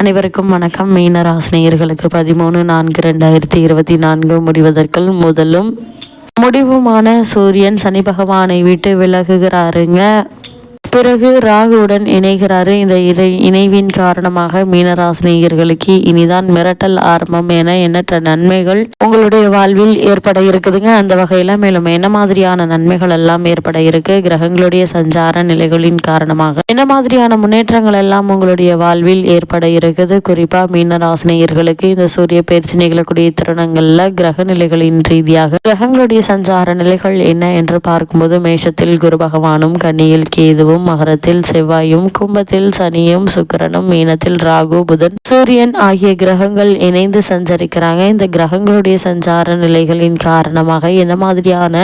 அனைவருக்கும் வணக்கம். மீனராசினியர்களுக்கு பதிமூணு நான்கு ரெண்டாயிரத்தி இருபத்தி நான்கு முடிவதற்குள் முதலும். முடிவுமான சூரியன் சனி பகவானை விட்டு விலகுகிறாருங்க. பிறகு ராகுவுடன் இணைகிறாரு. இந்த இறை இணைவின் காரணமாக மீனராசினியர்களுக்கு இனிதான் மிரட்டல் ஆரம்பம் என எண்ணற்ற நன்மைகள் உங்களுடைய வாழ்வில் ஏற்பட இருக்குதுங்க. அந்த வகையில் மேலும் என்ன மாதிரியான நன்மைகள் எல்லாம் ஏற்பட இருக்கு? கிரகங்களுடைய சஞ்சார நிலைகளின் காரணமாக என்ன மாதிரியான முன்னேற்றங்கள் எல்லாம் உங்களுடைய வாழ்வில் ஏற்பட இருக்குது? குறிப்பா மீனராசினியர்களுக்கு இந்த சூரிய பயிற்சி நிகழக்கூடிய தருணங்கள்ல கிரக நிலைகளின் ரீதியாக கிரகங்களுடைய சஞ்சார நிலைகள் என்ன என்று பார்க்கும்போது மேஷத்தில் குரு பகவானும் கன்னியில் கேதுவும் மகரத்தில் செவ்வாயும் கும்பத்தில் சனியும் சுக்கரனும் மீனத்தில் ராகு புதன் சூரியன் ஆகிய கிரகங்கள் இணைந்து சஞ்சரிக்கிறாங்க. இந்த கிரகங்களுடைய சஞ்சார நிலைகளின் காரணமாக என்ன மாதிரியான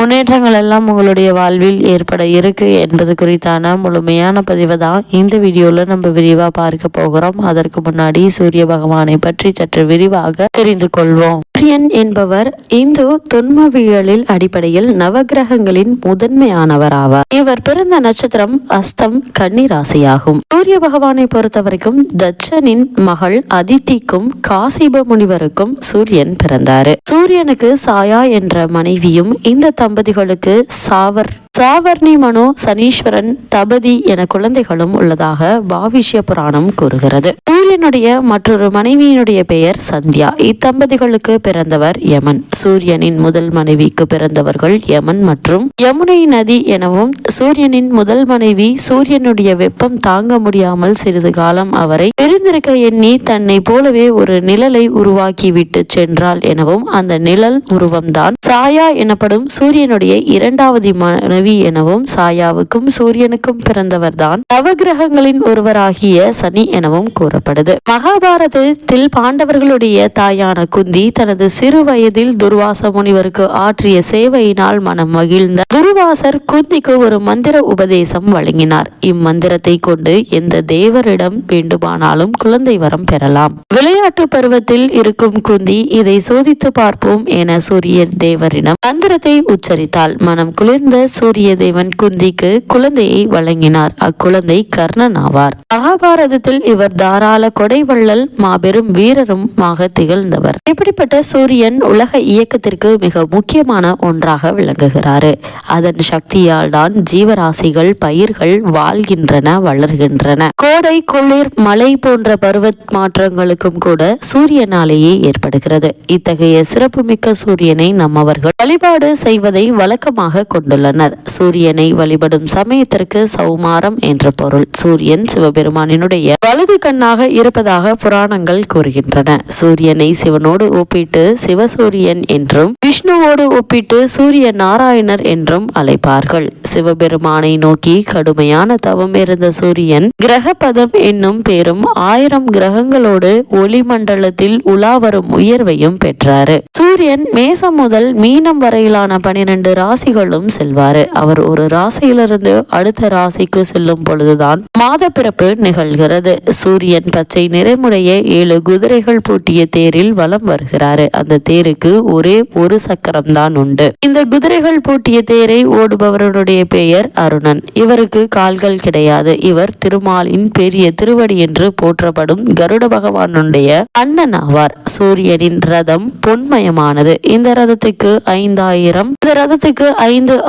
முன்னேற்றங்கள் எல்லாம் உங்களுடைய வாழ்வில் ஏற்பட இருக்கு என்பது குறித்தான முழுமையான பதிவை தான் இந்த வீடியோல நம்ம விரிவா பார்க்க போகிறோம். அதற்கு முன்னாடி சூரிய பகவானை பற்றி சற்று விரிவாக தெரிந்து கொள்வோம். சூரியன் என்பவர் இந்து தொன்மவியலில் அடிப்படையில் நவகிரகங்களின் முதன்மையானவர் ஆவார் இவர் பிறந்த நட்சத்திரம் அஸ்தம் கன்னி ராசியாகும் சூரிய பகவானை பொறுத்தவரைக்கும் தட்சனின் மகள் அதித்திக்கும் காசிப முனிவருக்கும் சூரியன் பிறந்தாரு. சூரியனுக்கு சாயா என்ற மனைவியும் இந்த தம்பதிகளுக்கு சாவர் சாவர்ணி மனு சனீஸ்வரன் தபதி என குழந்தைகளும் உள்ளதாக பாவிஷ்ய புராணம் கூறுகிறது. சூரியனுடைய மற்றொரு மனைவியினுடைய பெயர் சந்தியா. இத்தம்பதிகளுக்கு பிறந்தவர் யமன். சூரியனின் முதல் மனைவிக்கு பிறந்தவர்கள் யமன் மற்றும் யமுனை நதி எனவும் சூரியனின் முதல் மனைவி சூரியனுடைய வெப்பம் தாங்க முடியாமல் சிறிது காலம் அவரை பிரிந்திருக்க எண்ணி தன்னை போலவே ஒரு நிழலை உருவாக்கி விட்டு சென்றாள் எனவும் அந்த நிழல் உருவம்தான் சாயா எனப்படும் சூரியனுடைய இரண்டாவது மனைவி எனவும் சாயாவுக்கும் சூரியனுக்கும் பிறந்தவர்தான் நவகிரகங்களின் ஒருவராகிய சனி எனவும் கூறப்படுது. மகாபாரதத்தில் பாண்டவர்களுடைய தாயான குந்தி தனது சிறு வயதில் துர்வாச முனிவருக்கு ஆற்றிய சேவையினால் மனம் மகிழ்ந்த துர்வாசர் குந்திக்கு ஒரு மந்திர உபதேசம் வழங்கினார். இம்மந்திரத்தை கொண்டு எந்த தேவரிடம் வேண்டுமானாலும் குழந்தை வரம் பெறலாம். விளையாட்டு பருவத்தில் இருக்கும் குந்தி இதை சோதித்து பார்ப்போம் என சூரிய தேவரிடம் மந்திரத்தை உச்சரித்தால் மனம் குளிர்ந்த சூரிய தேவன் குந்திக்கு குழந்தையை வழங்கினார். அக்குழந்தை கர்ணன் ஆவார் மகாபாரதத்தில் இவர் தாராள கொடைவள்ளல் மாபெரும் வீரருமாக திகழ்ந்தவர். இப்படிப்பட்ட சூரியன் உலக இயக்கத்திற்கு மிக முக்கியமான ஒன்றாக விளங்குகிறார். அதன் சக்தியால் தான் ஜீவராசிகள் பயிர்கள் வாழ்கின்றன வளர்கின்றன. கோடை குளிர் மழை போன்ற பருவ மாற்றங்களுக்கும் கூட சூரியனாலேயே ஏற்படுகிறது. இத்தகைய சிறப்புமிக்க சூரியனை நம்மவர்கள் வழிபாடு செய்வதை வழக்கமாக கொண்டுள்ளனர். சூரியனை வழிபடும் சமயத்திற்கு சௌமாரம் என்ற பொருள். சூரியன் சிவபெருமானினுடைய வலது கண்ணாக இருப்பதாக புராணங்கள் கூறுகின்றன. சூரியனை சிவனோடு ஒப்பிட்டு சிவசூரியன் என்றும் விஷ்ணுவோடு ஒப்பிட்டு சூரிய நாராயணர் என்றும் அழைப்பார்கள். சிவபெருமானை நோக்கி கடுமையான தவம் இருந்த சூரியன் கிரகபதம் என்னும் பேரும் ஆயிரம் கிரகங்களோடு ஒளிமண்டலத்தில் உலா வரும் உயர்வையும் பெற்றாரு. சூரியன் மேசம் முதல் மீனம் வரையிலான பனிரெண்டு ராசிகளும் செல்வாரு. அவர் ஒரு ராசியிலிருந்து அடுத்த ராசிக்கு செல்லும் பொழுதுதான் மாத பிறப்பு நிகழ்கிறது. சூரியன் பச்சை நிறமுடைய ஏழு குதிரைகள் பூட்டிய தேரில் வலம் வருகிறாரு. அந்த தேருக்கு ஒரே ஒரு சக்கரம் தான் உண்டு. இந்த குதிரைகள் பூட்டிய தேரை ஓடுபவருடைய பெயர் அருணன். இவருக்கு கால்கள் கிடையாது. இவர் திருமாலின் பெரிய திருவடி என்று போற்றப்படும் கருட பகவானுடைய அண்ணன் ஆவார். சூரியனின் ரதம் பொன்மயமானது. இந்த ரதத்துக்கு ஐந்தாயிரம் இந்த ரதத்துக்கு ஐந்து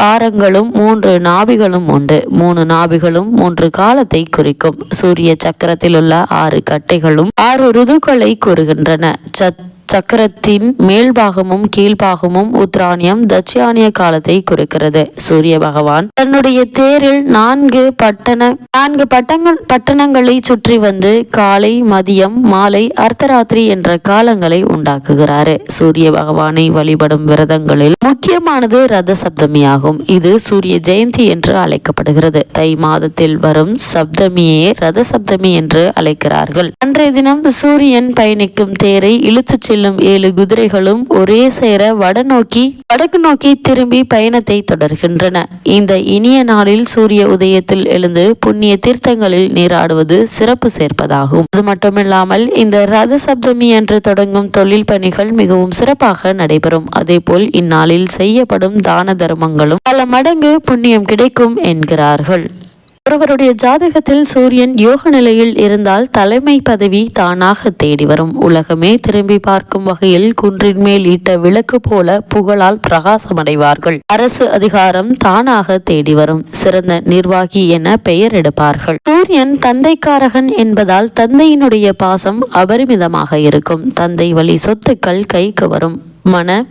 ஆரங்களும் மூன்று நாபிகளும் உண்டு. மூணு நாபிகளும் மூன்று காலத்தை குறிக்கும். சூரிய சக்கரத்தில் உள்ள ஆறு கட்டைகளும் ஆறு ருதுக்களை கூறுகின்றன. சத் சக்கரத்தின் மேல்பாகமும் கீழ்பாகமும் உத்ராணியம் தட்சியானிய காலத்தை குறிக்கிறது. சூரிய பகவான் தன்னுடைய தேரில் நான்கு பட்டண நான்கு பட்டங்கள் பட்டணங்களை சுற்றி வந்து காலை மதியம் மாலை அர்த்தராத்திரி என்ற காலங்களை உண்டாக்குகிறாரு. சூரிய பகவானை வழிபடும் விரதங்களில் முக்கியமானது ரத சப்தமியாகும். இது சூரிய ஜெயந்தி என்று அழைக்கப்படுகிறது. தை மாதத்தில் வரும் சப்தமியே ரத சப்தமி என்று அழைக்கிறார்கள். அன்றைய தினம் சூரியன் பயணிக்கும் தேரை இழுத்துச் செல்லும் ஏழு குதிரைகளும் ஒரே சேர வடநோக்கி வடக்கு நோக்கி திரும்பி பயணத்தை தொடர்கின்றன. இந்த இனிய நாளில் சூரிய உதயத்தில் எழுந்து புண்ணிய தீர்த்தங்களில் நீராடுவது சிறப்பு சேர்ப்பதாகும். அது மட்டுமில்லாமல் இந்த ரத சப்தமி என்று தொடங்கும் தொழில் பணிகள் மிகவும் சிறப்பாக நடைபெறும். அதேபோல் இந்நாளில் செய்யப்படும் தான தர்மங்களும் பல மடங்கு புண்ணியம் கிடைக்கும் என்கிறார்கள். ஒருவருடைய ஜாதகத்தில் சூரியன் யோக நிலையில் இருந்தால் தலைமை பதவி தானாக தேடி வரும். உலகமே திரும்பி பார்க்கும் வகையில் குன்றின் மேல் ஈட்ட விளக்கு போல புகழால் பிரகாசமடைவார்கள். அரசு அதிகாரம் தானாக தேடி வரும். சிறந்த நிர்வாகி என பெயர் எடுப்பார்கள். சூரியன் தந்தைக்காரகன் என்பதால் தந்தையினுடைய பாசம் அபரிமிதமாக இருக்கும். தந்தை வழி சொத்துக்கள் கைக்கு வரும். மன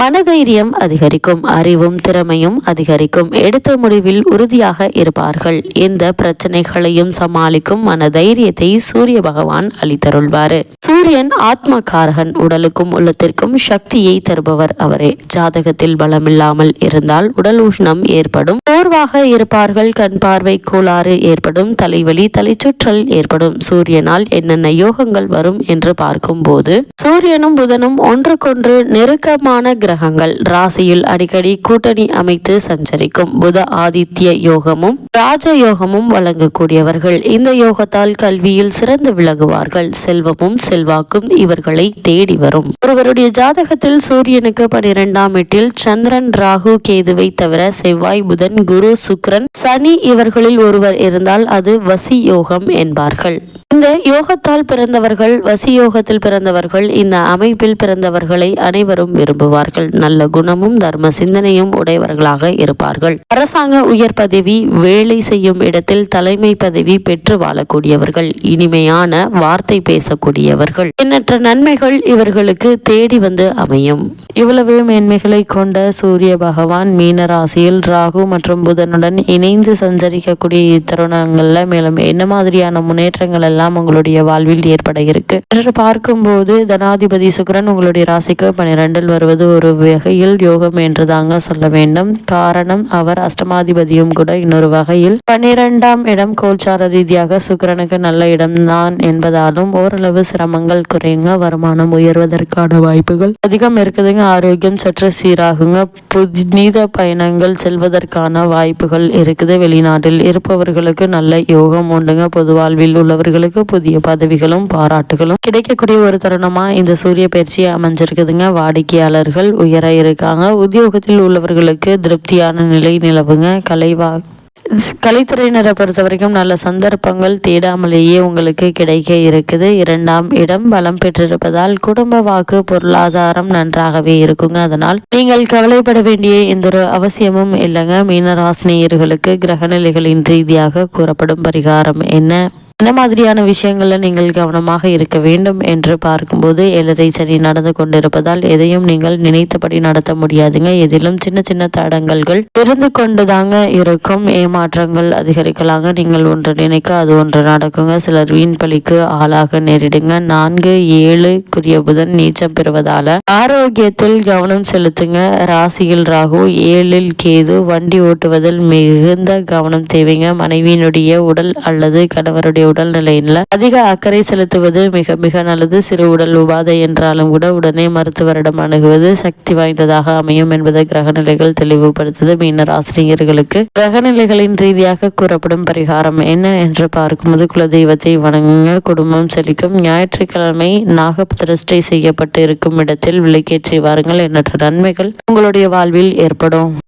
மனதைரியம் அதிகரிக்கும் அறிவும் திறமையும் அதிகரிக்கும். எடுத்த முடிவில் உறுதியாக இருப்பார்கள். எந்த பிரச்சனைகளையும் சமாளிக்கும் மனதைரியத்தை சூரிய பகவான் அளித்தருள்வாரு. சூரியன் ஆத்மகாரகன் உடலுக்கும் உள்ளத்திற்கும் சக்தியை தருபவர் அவரே. ஜாதகத்தில் பலமில்லாமல் இருந்தால் உடல் உஷ்ணம் ஏற்படும். சோர்வாக இருப்பார்கள் கண் பார்வை கோளாறு ஏற்படும் தலைவலி தலைச்சுற்றல் ஏற்படும். சூரியனால் என்னென்ன யோகங்கள் வரும் என்று பார்க்கும்போது சூரியனும் புதனும் ஒன்றுக்கொன்று நெருக்கமான கிரகங்கள் ராசியில் அடிக்கடி கூட்டணி அமைத்து சஞ்சரிக்கும் புத ஆதித்ய யோகமும் ராஜ யோகமும் வழங்கக்கூடியவர்கள். இந்த யோகத்தால் கல்வியில் சிறந்து விளங்குவார்கள். செல்வமும் செல்வாக்கும் இவர்களை தேடி வரும். ஒருவருடைய ஜாதகத்தில் சூரியனுக்கு பனிரெண்டாம் எட்டில் சந்திரன் ராகு கேதுவை தவிர செவ்வாய் புதன் குரு சுக்ரன் சனி இவர்களில் ஒருவர் இருந்தால் அது வசி யோகம் என்பார்கள். இந்த யோகத்தால் பிறந்தவர்கள் வசி யோகத்தில் பிறந்தவர்கள் இந்த அமைப்பில் பிறந்தவர்களை அனைவரும் விரும்புவார்கள். நல்ல குணமும் தர்ம சிந்தனையும் உடையவர்களாக இருப்பார்கள். அரசாங்க உயர் பதவி வேலை செய்யும் இடத்தில் தலைமை பதவி பெற்று வாழக்கூடியவர்கள் இனிமையான வார்த்தை பேசக்கூடியவர்கள். எண்ணற்ற நன்மைகள் இவர்களுக்கு தேடி வந்து அமையும். இவ்வளவு மேன்மைகளை கொண்ட சூரிய பகவான் மீன ராசியில் ராகு மற்றும் புதனுடன் இணைந்து சஞ்சரிக்கக்கூடிய இத்தருணங்கள்ல மேலும் என்ன மாதிரியான முன்னேற்றங்கள் எல்லாம் உங்களுடைய வாழ்வில் ஏற்பட இருக்கு? என்று பார்க்கும்போது தனாதிபதி சுக்கிரன் உங்களுடைய ராசிக்கு பனிரெண்டில் வருவது ஒரு வகையில் யோகம் என்று தாங்க சொல்ல வேண்டும். காரணம் அவர் அஷ்டமாதிபதியும் கூட இன்னொரு வகையில். பன்னிரெண்டாம் இடம் கோல்சார ரீதியாக சுக்கிரனுக்கு நல்ல இடம்தான் என்பதாலும் ஓரளவு சிரமங்கள் குறையுங்க வருமானம் உயர்வதற்கான வாய்ப்புகள் அதிகம் இருக்குதுங்க ஆரோக்கியம் சற்று சீராகுங்க. புனித பயணங்கள் செல்வதற்கான வாய்ப்புகள் இருக்குது. வெளிநாட்டில் இருப்பவர்களுக்கு நல்ல யோகம் உண்டுங்க பொது வாழ்வில் உள்ளவர்களுக்கு புதிய பதவிகளும் பாராட்டுகளும் கிடைக்கக்கூடிய ஒரு தருணமா இந்த சூரிய பயிற்சி அமைஞ்சிருக்குதுங்க. வாடிக்கையாளர்கள் உயர இருக்காங்க. உத்தியோகத்தில் உள்ளவர்களுக்கு திருப்தியான நிலை நிலவுங்க. கலைவா கலைத்துறையினரை பொறுத்த வரைக்கும் நல்ல சந்தர்ப்பங்கள் தேடாமலேயே உங்களுக்கு கிடைக்க இருக்குது. இரண்டாம் இடம் பலம் பெற்றிருப்பதால் குடும்ப வாக்கு பொருளாதாரம் நன்றாகவே இருக்குங்க. அதனால் நீங்கள் கவலைப்பட வேண்டிய எந்த ஒரு அவசியமும் இல்லைங்க. மீனராசினியர்களுக்கு கிரகநிலைகளின் ரீதியாக கூறப்படும் பரிகாரம் என்ன? என்ன மாதிரியான விஷயங்களில் நீங்கள் கவனமாக இருக்க வேண்டும் என்று பார்க்கும்போது ஏழரை சனி நடந்து கொண்டிருப்பதால் எதையும் நீங்கள் நினைத்தபடி நடத்த முடியாதுங்க. எதிலும் சின்ன சின்ன தடங்கல்கள் இருந்து கொண்டுதாங்க இருக்கும். ஏமாற்றங்கள் அதிகரிக்கலாங்க. நீங்கள் ஒன்று நினைக்க அது ஒன்று நடக்குங்க. சிலர் வீண் பலிக்கு ஆளாக நேரிடுங்க. நான்கு ஏழு குரிய புதன் நீச்சம் பெறுவதால ஆரோக்கியத்தில் கவனம் செலுத்துங்க. ராசியில் ராகு ஏழில் கேது வண்டி ஓட்டுவதில் மிகுந்த கவனம் தேவைங்க. மனைவியினுடைய உடல் அல்லது கணவருடைய உடல் நிலையில அதிக அக்கறை செலுத்துவது மிக மிக நல்லது. சிறு உடல் உபாதை என்றாலும் கூட உடனே மருத்துவரிடம் அணுகுவது சக்தி வாய்ந்ததாக அமையும் என்பதை கிரகநிலைகள் தெளிவுபடுத்துது. மீனர் ஆசிரியர்களுக்கு கிரகநிலைகளின் ரீதியாக கூறப்படும் பரிகாரம் என்ன என்று பார்க்கும்போது குலதெய்வத்தை வணங்க குடும்பம் செழிக்கும். ஞாயிற்றுக்கிழமை நாக பிரஷ்டை செய்யப்பட்டு இருக்கும் இடத்தில் விளக்கேற்றி வாருங்கள். எண்ணற்ற நன்மைகள் உங்களுடைய வாழ்வில் ஏற்படும்.